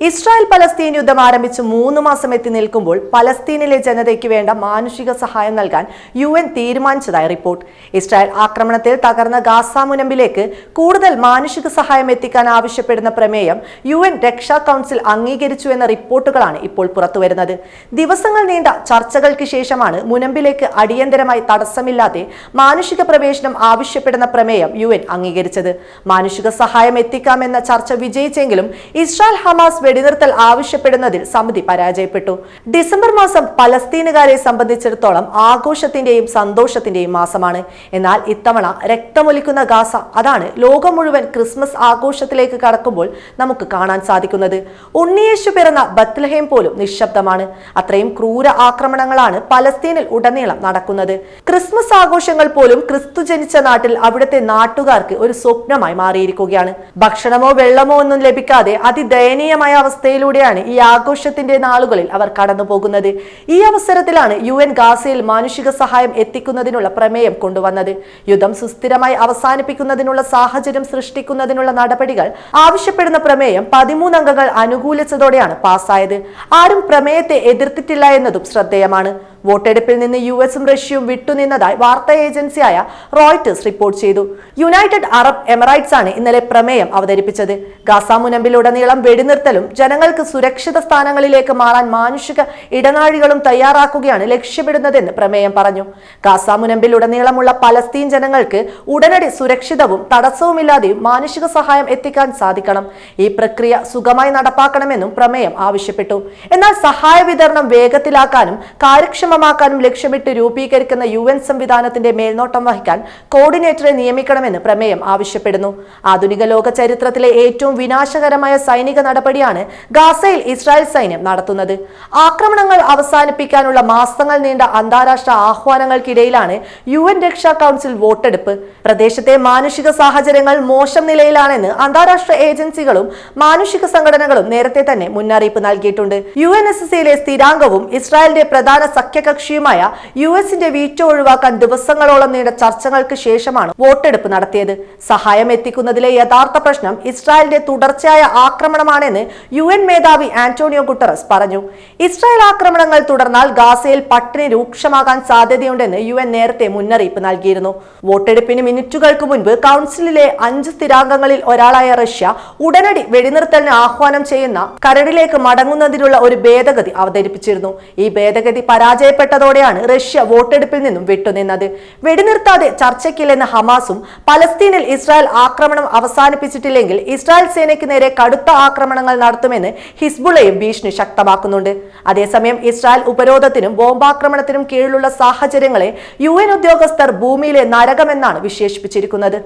Israel Palestine യുദ്ധം ആരംഭിച്ച് മൂന്ന് മാസം എത്തി നിൽക്കുമ്പോൾ പലസ്തീനിലെ ജനതയ്ക്ക് വേണ്ട മാനുഷിക സഹായം നൽകാൻ യു എൻ തീരുമാനിച്ചതായി റിപ്പോർട്ട്. ഇസ്രായേൽ ആക്രമണത്തിൽ തകർന്ന ഗാസ മുനമ്പിലേക്ക് കൂടുതൽ മാനുഷിക സഹായം എത്തിക്കാൻ ആവശ്യപ്പെടുന്ന പ്രമേയം യു എൻ രക്ഷാ കൗൺസിൽ അംഗീകരിച്ചു എന്ന റിപ്പോർട്ടുകളാണ് ഇപ്പോൾ പുറത്തുവരുന്നത്. ദിവസങ്ങൾ നീണ്ട ചർച്ചകൾക്ക് ശേഷമാണ് മുനമ്പിലേക്ക് അടിയന്തരമായി തടസ്സമില്ലാതെ മാനുഷിക പ്രവേശനം ആവശ്യപ്പെടുന്ന പ്രമേയം യു അംഗീകരിച്ചത്. മാനുഷിക സഹായം എത്തിക്കാമെന്ന ചർച്ച വിജയിച്ചെങ്കിലും ഇസ്രായേൽ ഹമാസ് വെടിനിർത്തൽ ആവശ്യപ്പെടുന്നതിൽ സമിതി പരാജയപ്പെട്ടു. ഡിസംബർ മാസം പലസ്തീനുകാരെ സംബന്ധിച്ചിടത്തോളം ആഘോഷത്തിന്റെയും സന്തോഷത്തിന്റെയും മാസമാണ്. എന്നാൽ ഇത്തവണ രക്തമൊലിക്കുന്ന ഗാസ അതാണ് ലോകം മുഴുവൻ ക്രിസ്മസ് ആഘോഷത്തിലേക്ക് കടക്കുമ്പോൾ നമുക്ക് കാണാൻ സാധിക്കുന്നത്. ഉണ്ണിയേശു പിറന്ന ബത്ലഹേം പോലും നിശബ്ദമാണ്. അത്രയും ക്രൂര ആക്രമണങ്ങളാണ് പലസ്തീനിൽ ഉടനീളം നടക്കുന്നത്. ക്രിസ്മസ് ആഘോഷങ്ങൾ പോലും ക്രിസ്തു ജനിച്ച നാട്ടിൽ അവിടുത്തെ നാട്ടുകാർക്ക് ഒരു സ്വപ്നമായി മാറിയിരിക്കുകയാണ്. ഭക്ഷണമോ വെള്ളമോ ഒന്നും ലഭിക്കാതെ അതിദയനീയമായ അവസ്ഥയിലൂടെയാണ് ഈ ആഘോഷത്തിന്റെ നാളുകളിൽ അവർ കടന്നു പോകുന്നത് ഈ അവസരത്തിലാണ് യു എൻ ഗാസയിൽ മാനുഷിക സഹായം എത്തിക്കുന്നതിനുള്ള പ്രമേയം കൊണ്ടുവന്നത്. യുദ്ധം സുസ്ഥിരമായി അവസാനിപ്പിക്കുന്നതിനുള്ള സാഹചര്യം സൃഷ്ടിക്കുന്നതിനുള്ള നടപടികൾ ആവശ്യപ്പെടുന്ന പ്രമേയം പതിമൂന്നംഗങ്ങൾ അനുകൂലിച്ചതോടെയാണ് പാസ്സായത്. ആരും പ്രമേയത്തെ എതിർത്തിട്ടില്ല എന്നതും ശ്രദ്ധേയമാണ്. വോട്ടെടുപ്പിൽ നിന്ന് യു എസും റഷ്യയും വിട്ടുനിന്നതായി വാർത്താ ഏജൻസിയായ റോയിറ്റേഴ്സ് റിപ്പോർട്ട് ചെയ്തു. യുണൈറ്റഡ് അറബ് എമിറൈറ്റ്സ് ആണ് ഇന്നലെ പ്രമേയം അവതരിപ്പിച്ചത്. ഗാസ മുനമ്പിലുടനീളം വെടിനിർത്തലും ജനങ്ങൾക്ക് സുരക്ഷിത സ്ഥാനങ്ങളിലേക്ക് മാറാൻ മാനുഷിക ഇടനാഴികളും തയ്യാറാക്കുകയാണ് ലക്ഷ്യമിടുന്നതെന്ന് പ്രമേയം പറഞ്ഞു. ഗാസ മുനമ്പിലുടനീളമുള്ള പലസ്തീൻ ജനങ്ങൾക്ക് ഉടനടി സുരക്ഷിതവും തടസ്സവുമില്ലാതെയും മാനുഷിക സഹായം എത്തിക്കാൻ സാധിക്കണം. ഈ പ്രക്രിയ സുഗമായി നടപ്പാക്കണമെന്നും പ്രമേയം ആവശ്യപ്പെട്ടു. എന്നാൽ സഹായ വിതരണം വേഗത്തിലാക്കാനും കാര്യക്ഷമമാക്കാനും ലക്ഷ്യമിട്ട് രൂപീകരിക്കുന്ന യു എൻ സംവിധാനത്തിന്റെ മേൽനോട്ടം വഹിക്കാൻ കോർഡിനേറ്ററെ നിയമിക്കണമെന്ന് പ്രമേയം ആവശ്യപ്പെടുന്നു. ആധുനിക ലോക ചരിത്രത്തിലെ ഏറ്റവും വിനാശകരമായ സൈനിക നടപടിയാണ് ഗാസയിൽ ഇസ്രായേൽ സൈന്യം നടത്തുന്നത്. ആക്രമണങ്ങൾ അവസാനിപ്പിക്കാനുള്ള മാസങ്ങൾ നീണ്ട അന്താരാഷ്ട്ര ആഹ്വാനങ്ങൾക്കിടയിലാണ് യു എൻ രക്ഷാ കൗൺസിൽ വോട്ടെടുപ്പ്. പ്രദേശത്തെ മാനുഷിക സാഹചര്യങ്ങൾ മോശം നിലയിലാണെന്ന് അന്താരാഷ്ട്ര ഏജൻസികളും മാനുഷിക സംഘടനകളും നേരത്തെ തന്നെ മുന്നറിയിപ്പ് നൽകിയിട്ടുണ്ട്. യു എൻ എസ് സിയിലെ സ്ഥിരാംഗവും ഇസ്രായേലിന്റെ പ്രധാന സഖ്യകക്ഷിയുമായ യു എസിന്റെ വീറ്റോ ഒഴിവാക്കാൻ ദിവസങ്ങളോളം നീണ്ട ചർച്ചകൾക്ക് ശേഷമാണ് വോട്ടെടുപ്പ് നടത്തിയത്. സഹായം എത്തിക്കുന്നതിലെ യഥാർത്ഥ പ്രശ്നം ഇസ്രായേലിന്റെ തുടർച്ചയായ ആക്രമണമാണെന്ന് യു എൻ മേധാവി ആന്റോണിയോ ഗുട്ടറസ് പറഞ്ഞു. ഇസ്രായേൽ ആക്രമണങ്ങൾ തുടർന്നാൽ ഗാസയിൽ പട്ടിണി രൂക്ഷമാകാൻ സാധ്യതയുണ്ടെന്ന് യു എൻ നേരത്തെ മുന്നറിയിപ്പ് നൽകിയിരുന്നു. വോട്ടെടുപ്പിന് മിനിറ്റുകൾക്ക് മുൻപ് കൗൺസിലിലെ അഞ്ച് സ്ഥിരാംഗങ്ങളിൽ ഒരാളായ റഷ്യ ഉടനടി വെടിനിർത്തലിന് ആഹ്വാനം ചെയ്യുന്ന കരടിലേക്ക് മടങ്ങുന്നതിനുള്ള ഒരു ഭേദഗതി അവതരിപ്പിച്ചിരുന്നു. ഈ ഭേദഗതി പരാജയപ്പെട്ടതോടെയാണ് റഷ്യ വോട്ടെടുപ്പിൽ നിന്നും വിട്ടുനിന്നത്. വെടിനിർത്താതെ ചർച്ചയ്ക്കില്ലെന്ന് ഹമാസും പലസ്തീനിൽ ഇസ്രായേൽ ആക്രമണം അവസാനിപ്പിച്ചിട്ടില്ലെങ്കിൽ ഇസ്രായേൽ സേനയ്ക്ക് നേരെ കടുത്ത ആക്രമണങ്ങൾ നടത്തുമെന്ന് ഹിസ്ബുളയും ഭീഷണി ശക്തമാക്കുന്നുണ്ട്. അതേസമയം ഇസ്രായേൽ ഉപരോധത്തിനും ബോംബാക്രമണത്തിനും കീഴിലുള്ള സാഹചര്യങ്ങളെ യു ഉദ്യോഗസ്ഥർ ഭൂമിയിലെ നരകമെന്നാണ് വിശേഷിപ്പിച്ചിരിക്കുന്നത്.